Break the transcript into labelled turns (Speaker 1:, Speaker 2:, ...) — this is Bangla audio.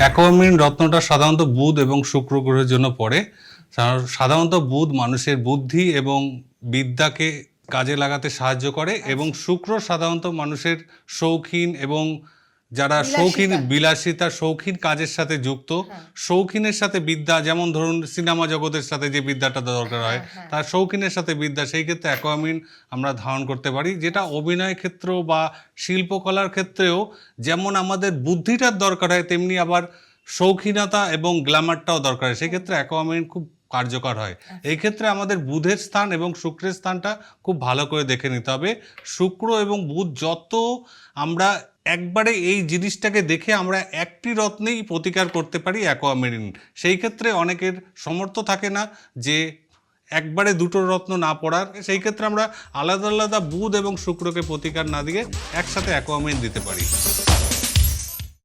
Speaker 1: অ্যাকোয়ামিন রত্নটা সাধারণত বুধ এবং শুক্র গ্রহের জন্য পড়ে। সাধারণত বুধ মানুষের বুদ্ধি এবং বিদ্যাকে কাজে লাগাতে সাহায্য করে এবং শুক্র সাধারণত মানুষের শৌখিন এবং যারা শৌখিন বিলাসিতা শৌখিন কাজের সাথে যুক্ত শৌখিনের সাথে বিদ্যা যেমন ধরুন সিনেমা জগতের সাথে যে বিদ্যাটা দরকার হয় তার শৌখিনের সাথে বিদ্যা সেই ক্ষেত্রে অ্যাকোয়ামিন আমরা ধারণ করতে পারি যেটা অভিনয় ক্ষেত্র বা শিল্পকলার ক্ষেত্রেও যেমন আমাদের বুদ্ধিটার দরকার হয় তেমনি আবার শৌখিনতা এবং গ্ল্যামারটাও দরকার হয়। সেক্ষেত্রে অ্যাকোয়ামিন খুব কার্যকর হয়। এই ক্ষেত্রে আমাদের বুধের স্থান এবং শুক্রের স্থানটা খুব ভালো করে দেখে নিতে হবে। শুক্র এবং বুধ যত আমরা একবারে এই জিনিসটাকে দেখে আমরা একটি রত্নেই প্রতিকার করতে পারি অ্যাকোয়ামেরিন। সেই ক্ষেত্রে অনেকের সমর্থ থাকে না যে একবারে দুটো রত্ন না পড়ার। সেই ক্ষেত্রে আমরা আলাদা আলাদা বুধ এবং শুক্রকে প্রতিকার না দিয়ে একসাথে অ্যাকোয়ামেরিন দিতে পারি।